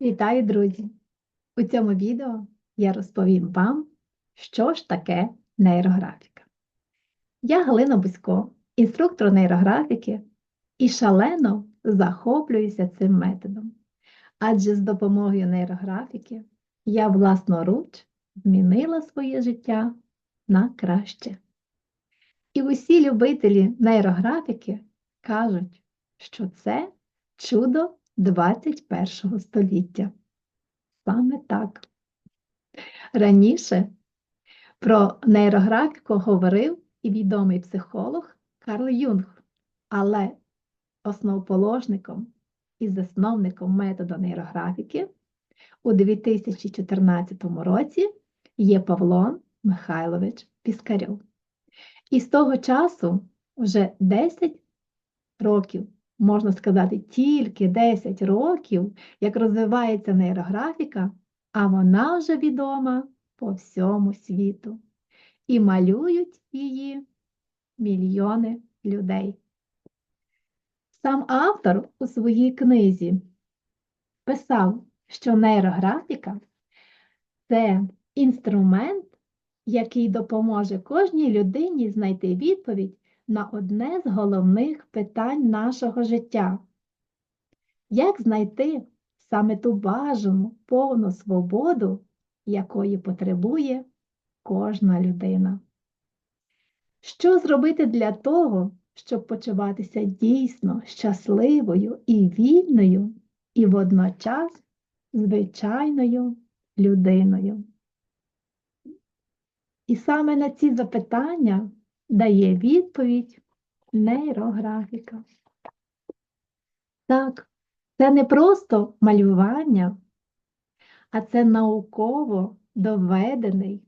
Вітаю, друзі! У цьому відео я розповім вам, що ж таке нейрографіка. Я Галина Бузько, інструктор нейрографіки, і шалено захоплююся цим методом. Адже з допомогою нейрографіки я власноруч змінила своє життя на краще. І усі любителі нейрографіки кажуть, що це чудо 21 століття. Саме так. Раніше про нейрографіку говорив і відомий психолог Карл Юнг, але основоположником і засновником методу нейрографіки у 2014 році є Павло Михайлович Піскарьов. І з того часу вже 10 років можна сказати, тільки 10 років, як розвивається нейрографіка, а вона вже відома по всьому світу. І малюють її мільйони людей. Сам автор у своїй книзі писав, що нейрографіка це інструмент, який допоможе кожній людині знайти відповідь на одне з головних питань нашого життя. Як знайти саме ту бажану повну свободу, якої потребує кожна людина? Що зробити для того, щоб почуватися дійсно щасливою і вільною, і водночас звичайною людиною? І саме на ці запитання дає відповідь нейрографіка. Так, це не просто малювання, а це науково доведений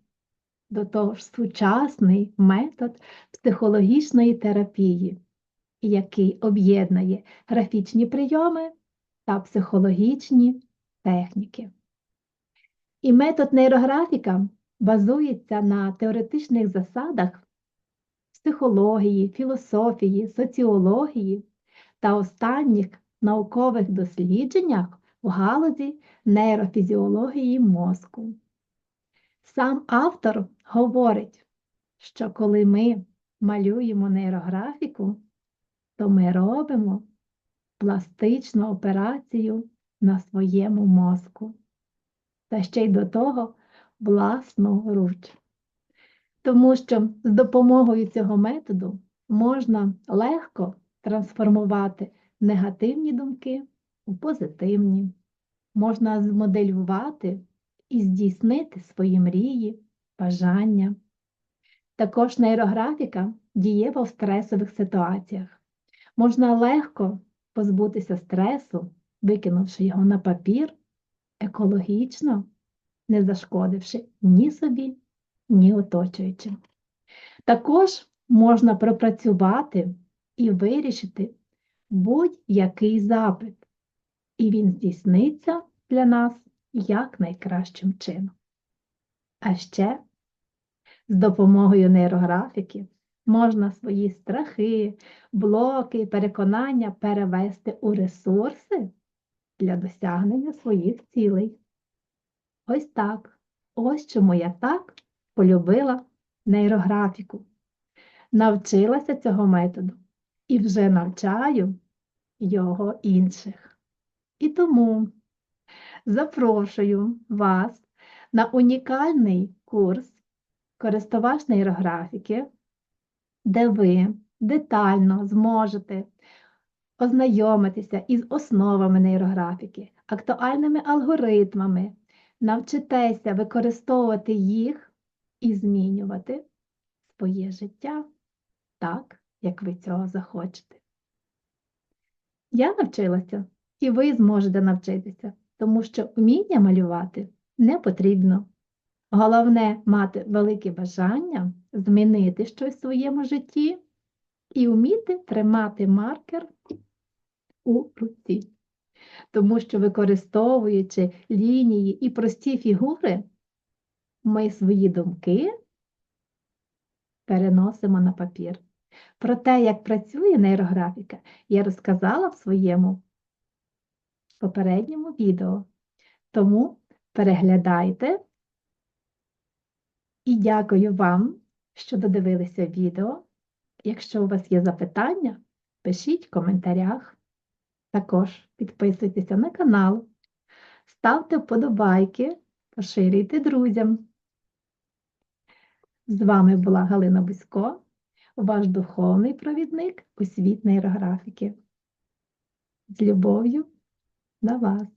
до того ж сучасний метод психологічної терапії, який об'єднує графічні прийоми та психологічні техніки. І метод нейрографіка базується на теоретичних засадах психології, філософії, соціології та останніх наукових дослідженнях в галузі нейрофізіології мозку. Сам автор говорить, що коли ми малюємо нейрографіку, то ми робимо пластичну операцію на своєму мозку, та ще й до того власну руч тому що з допомогою цього методу можна легко трансформувати негативні думки у позитивні, можна змоделювати і здійснити свої мрії, бажання. Також нейрографіка дієва в стресових ситуаціях. Можна легко позбутися стресу, викинувши його на папір, екологічно, не зашкодивши ні собі, ні оточуючим. Також можна пропрацювати і вирішити будь-який запит, і він здійсниться для нас якнайкращим чином. А ще з допомогою нейрографіки можна свої страхи, блоки, переконання перевести у ресурси для досягнення своїх цілей. Ось так. Ось чому я так полюбила нейрографіку, навчилася цього методу і вже навчаю його інших. І тому запрошую вас на унікальний курс користувач нейрографіки, де ви детально зможете ознайомитися із основами нейрографіки, актуальними алгоритмами, навчитеся використовувати їх і змінювати своє життя так, як ви цього захочете. Я навчилася, і ви зможете навчитися, тому що вміння малювати не потрібно. Головне мати велике бажання змінити щось в своєму житті і вміти тримати маркер у руці. Тому що, використовуючи лінії і прості фігури, ми свої думки переносимо на папір. Про те, як працює нейрографіка, я розказала в своєму попередньому відео. Тому переглядайте. І дякую вам, що додивилися відео. Якщо у вас є запитання, пишіть в коментарях. Також підписуйтеся на канал, ставте вподобайки, поширюйте друзям. З вами була Галина Бузько, ваш духовний провідник у світ нейрографіки. З любов'ю до вас.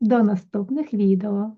До наступних відео!